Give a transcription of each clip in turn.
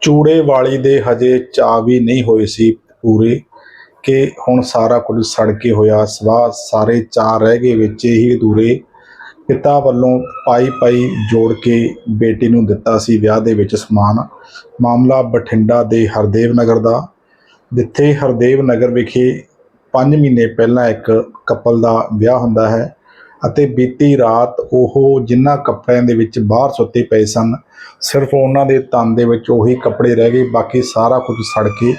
ਚੂੜੇ ਵਾਲੀ ਦੇ ਹਜੇ ਚਾਅ ਵੀ ਨਹੀਂ ਹੋਏ ਸੀ ਪੂਰੇ ਕਿ ਹੁਣ ਸਾਰਾ ਕੁਝ ਸੜ ਕੇ ਹੋਇਆ। ਸਵਾਹ ਸਾਰੇ ਚਾਅ ਰਹਿ ਗਏ ਵਿੱਚ ਹੀ ਅਧੂਰੇ। ਪਿਤਾ ਵੱਲੋਂ ਪਾਈ ਪਾਈ ਜੋੜ ਕੇ ਬੇਟੀ ਨੂੰ ਦਿੱਤਾ ਸੀ ਵਿਆਹ ਦੇ ਵਿੱਚ ਸਮਾਨ। ਮਾਮਲਾ ਬਠਿੰਡਾ ਦੇ ਹਰਦੇਵ ਨਗਰ ਦਾ। ਜਿੱਥੇ ਹਰਦੇਵ ਨਗਰ ਵਿਖੇ 5 ਮਹੀਨੇ ਪਹਿਲਾਂ ਇੱਕ ਕਪਲ ਦਾ ਵਿਆਹ ਹੁੰਦਾ ਹੈ। ਅਤੇ ਬੀਤੀ ਰਾਤ ਉਹ ਜਿਨ੍ਹਾਂ ਕੱਪੜਿਆਂ ਦੇ ਵਿੱਚ ਬਾਹਰ ਸੁੱਤੇ ਪਏ ਸਨ, ਸਿਰਫ ਉਹਨਾਂ ਦੇ ਤਨ ਦੇ ਵਿੱਚ ਉਹੀ ਕੱਪੜੇ ਰਹਿ ਗਏ, ਬਾਕੀ ਸਾਰਾ ਕੁਝ ਸੜ ਕੇ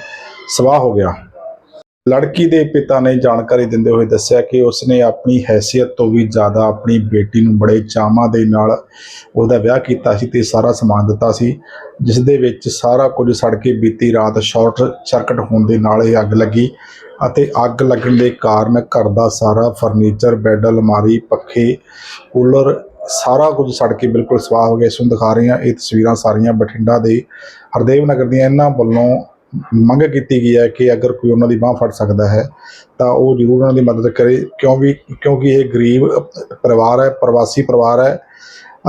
ਸਵਾਹ ਹੋ ਗਿਆ। ਲੜਕੀ ਦੇ ਪਿਤਾ ਨੇ ਜਾਣਕਾਰੀ ਦਿੰਦੇ ਹੋਏ ਦੱਸਿਆ ਕਿ ਉਸਨੇ ਆਪਣੀ ਹੈਸੀਅਤ ਤੋਂ ਵੀ ਜ਼ਿਆਦਾ ਆਪਣੀ ਬੇਟੀ ਨੂੰ ਬੜੇ ਚਾਵਾਂ ਦੇ ਨਾਲ ਉਹਦਾ ਵਿਆਹ ਕੀਤਾ ਸੀ ਤੇ ਸਾਰਾ ਸਮਾਨ ਦਿੱਤਾ ਸੀ ਜਿਸ ਦੇ ਵਿੱਚ ਸਾਰਾ ਕੁਝ ਸੜ ਕੇ ਬੀਤੀ ਰਾਤ ਸ਼ਾਰਟ ਸਰਕਟ ਹੋਣ ਦੇ ਨਾਲ ਇਹ ਅੱਗ ਲੱਗੀ ਅਤੇ ਅੱਗ ਲੱਗਣ ਦੇ ਕਾਰਨ ਘਰ ਦਾ ਸਾਰਾ ਫਰਨੀਚਰ, ਬੈੱਡ, ਅਲਮਾਰੀ, ਪੱਖੇ, ਕੂਲਰ ਸਾਰਾ ਕੁਝ ਸੜ ਕੇ ਬਿਲਕੁਲ ਸਵਾਹ ਹੋ ਗਿਆ। ਇਸ ਨੂੰ ਦਿਖਾ ਹਾਂ ਇਹ ਤਸਵੀਰਾਂ ਸਾਰੀਆਂ ਬਠਿੰਡਾ ਦੇ ਹਰਦੇਵ ਨਗਰ ਦੀਆਂ। ਇਹਨਾਂ ਵੱਲੋਂ ਮੰਗ ਕੀਤੀ ਗਈ ਹੈ ਕਿ ਅਗਰ ਕੋਈ ਉਹਨਾਂ ਦੀ ਬਾਹ ਫੜ ਸਕਦਾ ਹੈ, ਤਾਂ ਉਹ ਜ਼ਰੂਰ ਉਹਨਾਂ ਦੀ ਮਦਦ ਕਰੇ ਕਿਉਂ ਵੀ ਕਿਉਂਕਿ ਇਹ ਗਰੀਬ ਪਰਿਵਾਰ ਹੈ, ਪ੍ਰਵਾਸੀ ਪਰਿਵਾਰ ਹੈ,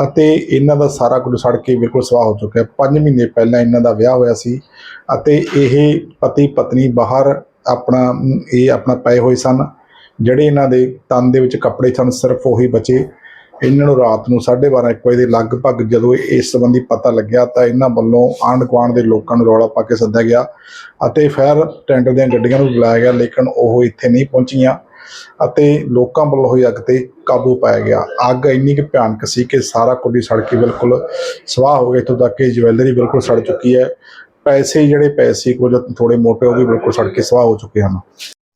ਅਤੇ ਇਹਨਾਂ ਦਾ ਸਾਰਾ ਕੁਝ ਸੜ ਕੇ ਬਿਲਕੁਲ ਸਵਾਹ ਹੋ ਚੁੱਕਾ ਹੈ। 5 ਮਹੀਨੇ ਪਹਿਲਾਂ ਇਹਨਾਂ ਦਾ ਵਿਆਹ ਹੋਇਆ ਸੀ, ਅਤੇ ਇਹ ਪਤੀ ਪਤਨੀ ਬਾਹਰ ਆਪਣਾ, ਇਹ ਆਪਣਾ ਪਏ ਹੋਏ ਸਨ। ਜਿਹੜੇ ਇਹਨਾਂ ਦੇ ਤਨ ਦੇ ਵਿੱਚ ਕੱਪੜੇ ਸਨ, ਸਿਰਫ ਉਹੀ ਬਚੇ। ਇਹਨਾਂ ਨੂੰ ਰਾਤ ਨੂੰ 12:30 ਇੱਕ ਵਜੇ ਦੇ ਲਗਭਗ ਜਦੋਂ ਇਸ ਸੰਬੰਧੀ ਪਤਾ ਲੱਗਿਆ ਤਾਂ ਇਹਨਾਂ ਵੱਲੋਂ ਆਂਢ ਗੁਆਂਢ ਦੇ ਲੋਕਾਂ ਨੂੰ ਰੌਲਾ ਪਾ ਕੇ ਸੱਦਿਆ ਗਿਆ ਅਤੇ ਫਾਇਰ ਟੈਂਡਰ ਦੀਆਂ ਗੱਡੀਆਂ ਨੂੰ ਬੁਲਾਇਆ ਗਿਆ, ਲੇਕਿਨ ਉਹ ਇੱਥੇ ਨਹੀਂ ਪਹੁੰਚੀਆਂ ਅਤੇ ਲੋਕਾਂ ਵੱਲੋਂ ਹੋਈ ਅੱਗ ਤੇ ਕਾਬੂ ਪਾਇਆ ਗਿਆ। ਅੱਗ ਇੰਨੀ ਕਿ ਭਿਆਨਕ ਸੀ ਕਿ ਸਾਰਾ ਕੁਝ ਹੀ ਸੜ ਕੇ ਬਿਲਕੁਲ ਸਵਾਹ ਹੋ ਗਿਆ ਇੱਥੋਂ ਤੱਕ ਕਿ ਜਵੈਲਰੀ ਬਿਲਕੁਲ ਸੜ ਚੁੱਕੀ ਹੈ। ਪੈਸੇ ਜਿਹੜੇ ਪੈਸੇ ਕੁਝ ਥੋੜੇ ਮੋਟੇ ਉਹ ਵੀ ਬਿਲਕੁਲ ਸੜ ਕੇ ਸਵਾਹ ਹੋ ਚੁੱਕੇ ਹਨ।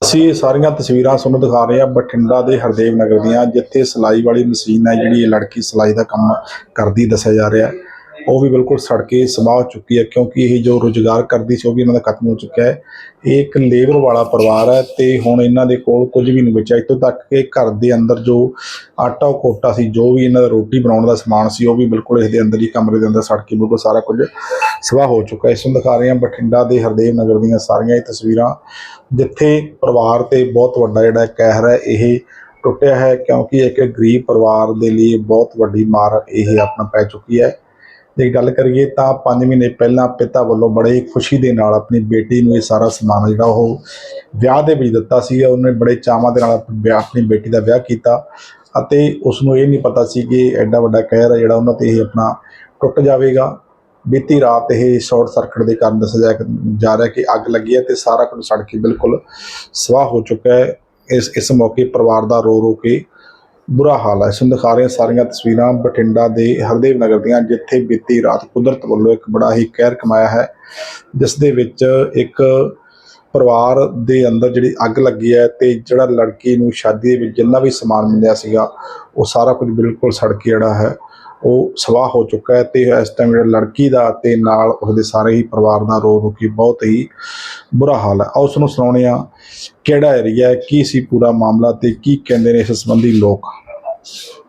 ਅਸੀਂ ਸਾਰੀਆਂ ਤਸਵੀਰਾਂ ਤੁਹਾਨੂੰ ਦਿਖਾ ਰਹੇ ਹਾਂ ਬਠਿੰਡਾ ਦੇ ਹਰਦੇਵ ਨਗਰ ਦੀਆਂ, ਜਿੱਥੇ ਸਿਲਾਈ ਵਾਲੀ ਮਸ਼ੀਨ ਹੈ ਜਿਹੜੀ ਇਹ ਲੜਕੀ ਸਿਲਾਈ ਦਾ ਕੰਮ ਕਰਦੀ, ਦੱਸਿਆ ਜਾ ਰਿਹਾ ਹੈ। ਉਹ ਵੀ ਬਿਲਕੁਲ ਸੜ ਕੇ ਸਵਾਹ ਹੋ ਚੁੱਕੀ ਹੈ, ਕਿਉਂਕਿ ਇਹ ਜੋ ਰੁਜ਼ਗਾਰ ਕਰਦੀ ਸੀ, ਉਹ ਵੀ ਇਹਨਾਂ ਦਾ ਖਤਮ ਹੋ ਚੁੱਕਿਆ ਹੈ। ਇਹ ਇੱਕ ਲੇਬਰ ਵਾਲਾ ਪਰਿਵਾਰ ਹੈ ਤੇ ਹੁਣ ਇਹਨਾਂ ਦੇ ਕੋਲ ਕੁਝ ਵੀ ਨਹੀਂ ਬਚਿਆ। ਇੱਥੋਂ ਤੱਕ ਕਿ ਘਰ ਦੇ ਅੰਦਰ ਜੋ ਆਟਾ ਕੋਟਾ ਸੀ, ਜੋ ਵੀ ਇਹਨਾਂ ਦਾ ਰੋਟੀ ਬਣਾਉਣ ਦਾ ਸਮਾਨ ਸੀ, ਉਹ ਵੀ ਬਿਲਕੁਲ ਇਸ ਦੇ ਅੰਦਰ ਹੀ, ਕਮਰੇ ਦੇ ਅੰਦਰ ਸੜ ਕੇ ਬਿਲਕੁਲ ਸਾਰਾ ਕੁਝ ਸਵਾਹ ਹੋ ਚੁੱਕਾ ਇਸ ਨੂੰ ਦਿਖਾ ਰਹੇ ਹਾਂ ਬਠਿੰਡਾ ਦੇ ਹਰਦੇਵ ਨਗਰ ਦੀਆਂ ਸਾਰੀਆਂ ਇਹ ਤਸਵੀਰਾਂ, ਜਿੱਥੇ ਪਰਿਵਾਰ ਤੇ ਬਹੁਤ ਵੱਡਾ ਜਿਹੜਾ ਕਹਿਰ ਹੈ, ਇਹ ਟੁੱਟਿਆ ਹੈ, ਕਿਉਂਕਿ ਇੱਕ ਗਰੀਬ ਪਰਿਵਾਰ ਦੇ ਲਈ ਬਹੁਤ ਵੱਡੀ ਮਾਰ ਇਹ ਆਪਣਾ ਪੈ ਚੁੱਕੀ ਹੈ। ਜੇ ਗੱਲ ਕਰੀਏ ਤਾਂ 5 ਮਹੀਨੇ ਪਹਿਲਾਂ ਪਿਤਾ ਵੱਲੋਂ ਬੜੇ ਖੁਸ਼ੀ ਦੇ ਨਾਲ ਆਪਣੀ ਬੇਟੀ ਨੂੰ ਇਹ ਸਾਰਾ ਸਮਾਨ ਜਿਹੜਾ ਉਹ ਵਿਆਹ ਦੇ ਵਿੱਚ ਦਿੱਤਾ ਸੀ ਉਹਨੇ ਬੜੇ ਚਾਵਾਂ ਦੇ ਨਾਲ ਆਪਣੀ ਵਿਆਹ- ਆਪਣੀ ਬੇਟੀ ਦਾ ਵਿਆਹ ਕੀਤਾ ਅਤੇ ਉਸ ਨੂੰ ਇਹ ਨਹੀਂ ਪਤਾ ਸੀ ਕਿ ਐਡਾ ਵੱਡਾ ਕਹਿਰ ਹੈ ਜਿਹੜਾ ਉਹਨਾਂ ਤੇ ਇਹ ਆਪਣਾ ਟੁੱਟ ਜਾਵੇਗਾ। ਬੀਤੀ ਰਾਤ ਇਹ ਸ਼ਾਰਟ ਸਰਕਟ ਦੇ ਕਾਰਨ ਦੱਸਿਆ ਜਾ- ਜਾ ਰਿਹਾ ਕਿ ਅੱਗ ਲੱਗੀ ਹੈ ਤੇ ਸਾਰਾ ਕੁਝ ਸੜ ਕੇ ਬਿਲਕੁਲ ਸਵਾਹ ਹੋ ਚੁੱਕਾ ਹੈ। ਇਸ ਇਸ ਮੌਕੇ ਪਰਿਵਾਰ ਦਾ ਰੋ ਰੋ ਕੇ ਬੁਰਾ ਹਾਲ ਹੈ। ਇਸ ਦਿਖਾ ਰਹੇ ਹਾਂ ਸਾਰੀਆਂ ਤਸਵੀਰਾਂ ਬਠਿੰਡਾ ਦੇ ਹਰਦੇਵ ਨਗਰ ਦੀਆਂ, ਜਿੱਥੇ ਬੀਤੀ ਰਾਤ ਕੁਦਰਤ ਵੱਲੋਂ ਇੱਕ ਬੜਾ ਹੀ ਕਹਿਰ ਕਮਾਇਆ ਹੈ, ਜਿਸ ਦੇ ਵਿੱਚ ਇੱਕ ਪਰਿਵਾਰ ਦੇ ਅੰਦਰ ਜਿਹੜੀ ਅੱਗ ਲੱਗੀ ਹੈ ਤੇ ਜਿਹੜਾ ਲੜਕੀ ਨੂੰ ਸ਼ਾਦੀ ਦੇ ਵਿੱਚ ਜਿੰਨਾ ਵੀ ਸਮਾਨ ਮਿਲਿਆ ਸੀਗਾ, ਉਹ ਸਾਰਾ ਕੁਝ ਬਿਲਕੁਲ ਸੜ ਕੇ ਜਿਹੜਾ ਹੈ, ਉਹ ਸਵਾਹ ਹੋ ਚੁੱਕਾ ਹੈ ਤੇ ਇਸ ਟਾਈਮ ਜਿਹੜਾ ਲੜਕੀ ਦਾ ਤੇ ਨਾਲ ਉਸਦੇ ਸਾਰੇ ਹੀ ਪਰਿਵਾਰ ਦਾ ਰੋ ਰੋ ਕੇ ਬਹੁਤ ਹੀ ਬੁਰਾ ਹਾਲ ਹੈ ਆਓ ਉਸ ਨੂੰ ਸੁਣਾਉਂਦੇ ਹਾਂ ਕਿਹੜਾ ਏਰੀਆ ਹੈ ਕੀ ਸੀ ਪੂਰਾ ਮਾਮਲਾ ਤੇ ਕੀ ਕਹਿੰਦੇ ਨੇ ਇਸ ਸੰਬੰਧੀ ਲੋਕ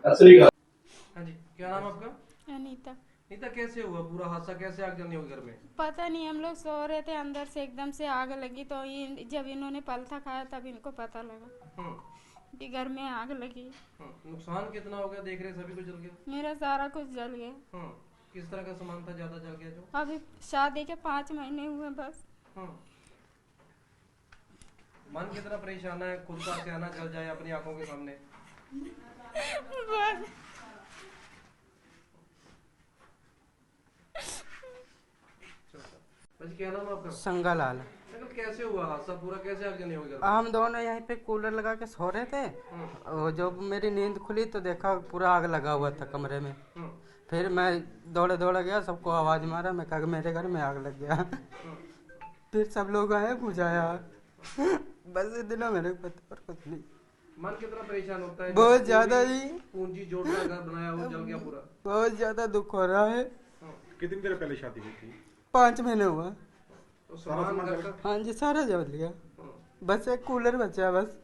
हाँ जी क्या नाम है आपका अनीता नीता कैसे हुआ पूरा हादसा कैसे आग जलनी हुई घर में पता नहीं हम लोग सो रहे थे अंदर से एकदम से आग लगी तो ये जब इन्होंने पलथा खाया तब इनको पता लगा हम्म, कि घर में आग लगी हम्म, नुकसान कितना हो गया देख रहे सभी कुछ जल गया मेरा सारा कुछ जल गया हम्म, किस तरह का सामान था ज्यादा जल गया जो अभी शादी के पाँच महीने हुए बस हम्म। मन कितना परेशान है खुद का सियाना जल जाए अपनी आँखों के सामने। बस बस क्या नाम आपका? संगालाल। कैसे हुआ? हादसा पूरा कैसे आग घर हम दोनों यहीं पे कूलर लगा के सो रहे थे। और जब मेरी नींद खुली तो देखा पूरा आग लगा हुआ था कमरे में। हम्म, फिर मैं दौड़े दौड़े गया सबको आवाज़ मारा। मैं कहा मेरे घर में आग लग गया। फिर सब लोग आए बुझाया। बस इतना मेरे को पता और कुछ नहीं। मन कितना परेशान होता है बहुत ज़्यादा जी। पूंजी जोड़ना घर बनाया वो जल गया पूरा। बहुत ज़्यादा दुख हो रहा है। कितनी देर पहले शादी हुई थी? पाँच महीने हुआ। तो सारा घर का हाँ जी सारा जल लिया बस एक कूलर बचा बस।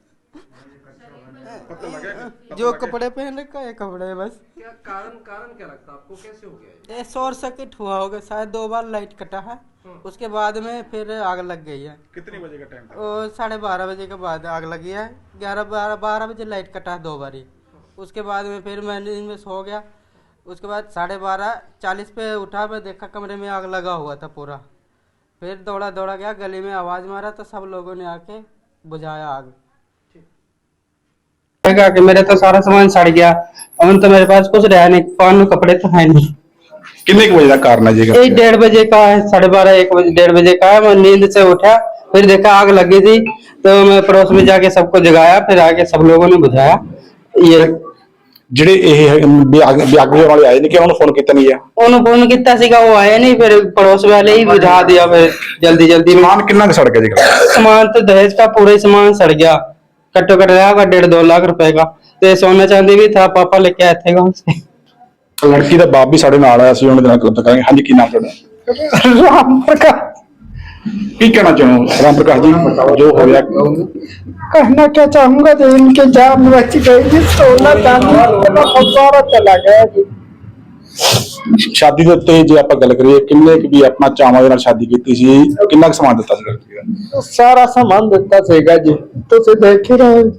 जो कपड़े पहन रखा है कपड़े बस। क्या कारण कारण क्या लगता है? आपको कैसे हो गया ये? शॉर्ट सर्किट हुआ होगा शायद दो बार लाइट कटा है। उसके बाद में फिर आग लग गई है। कितने बजे का टाइम और साढ़े बारह बजे के बाद आग लगी है। ग्यारह बारह बारह बजे लाइट कटा है दो बारी। उसके बाद में फिर मैं नींद में सो गया। उसके बाद साढ़े बारह चालीस पे उठा मैं देखा कमरे में आग लगा हुआ था पूरा। फिर दौड़ा दौड़ा गया गली में आवाज़ मारा तो सब लोगों ने आके बुझाया आग। लगा कि मेरा तो सारा सामान सड़ गया अब तो मेरे पास कुछ रहा नहीं पान में कपड़े तो है नहीं ਕਿੰਨੇ ਕੁ ਵਜੇ ਦਾ ਕਾਰਨ ਹੈ ਜੀ ये डेढ़ बजे का है साढ़े बारह एक बजे डेढ़ बजे का है मैं नींद से उठा फिर देखा आग लगी थी तो मैं पड़ोस में जाके सबको जगाया फिर आके सब लोगों ने बुझाया ये ਜਿਹੜੇ ਇਹ ਹੈਗੇ ਵੀ ਅੱਗ ਵੀ ਅੱਗ ਬੁਝਾਉਣ ਵਾਲੇ ਆਏ ਨੇ ਕਿ ਉਹਨਾਂ ਨੂੰ ਫੋਨ ਕੀਤਾ ਨਹੀਂ ਗਿਆ ਉਹਨੂੰ ਫੋਨ ਕੀਤਾ ਸੀਗਾ ਉਹ ਆਇਆ ਨਹੀਂ ਫਿਰ ਪੜੋਸ ਵਾਲੇ ਹੀ बुझा दिया फिर जल्दी जल्दी में ਸਮਾਨ ਕਿੰਨਾ ਕੁ ਸੜ ਗਿਆ ਜੀ सामान तो दहेज का पूरा ही सामान सड़ गया कट्टो कट रहा होगा डेढ़ दो लाख रुपए का तो सोना चांदी भी था पापा लेके आए थे गाँव से ਲੜਕੀ ਦਾ ਬਾਪ ਵੀ ਸਾਡੇ ਨਾਲ ਆਇਆ ਸੀ ਉਹਨਾਂ ਦੇ ਨਾਲ ਗੱਲ ਕਰਾਂਗੇ ਹਾਂਜੀ ਕੀ ਨਾਮ ਤੁਹਾਡਾ राम प्रकाश ਕੀ ਕਹਿਣਾ ਚਾਹੁੰਦੇ ਹੋ ਰਾਮ ਪ੍ਰਕਾਸ਼ ਜੀ ਜੋ ਹੋਇਆ कहना क्या चाहूंगा तो इनके जान बच गई जी सोना चांदी का फव्वारा चला गया जी ਸ਼ਾਦੀ ਦੇ ਉੱਤੇ ਜੇ ਆਪਾਂ ਗੱਲ ਕਰੀਏ, ਕਿੰਨੇ ਕੁ ਵੀ ਆਪਣਾ ਚਾਵਾਂ ਦੇ ਨਾਲ ਸ਼ਾਦੀ ਕੀਤੀ ਸੀ, ਕਿੰਨਾ ਕੁ ਸਮਾਂ ਦਿੱਤਾ ਸੀ ਸਾਰਾ ਸਮਾਨ ਦਿੱਤਾ ਸੀਗਾ ਜੀ। ਤੁਸੀਂ ਦੇਖ ਹੀ ਰਹੇ ਹੋ।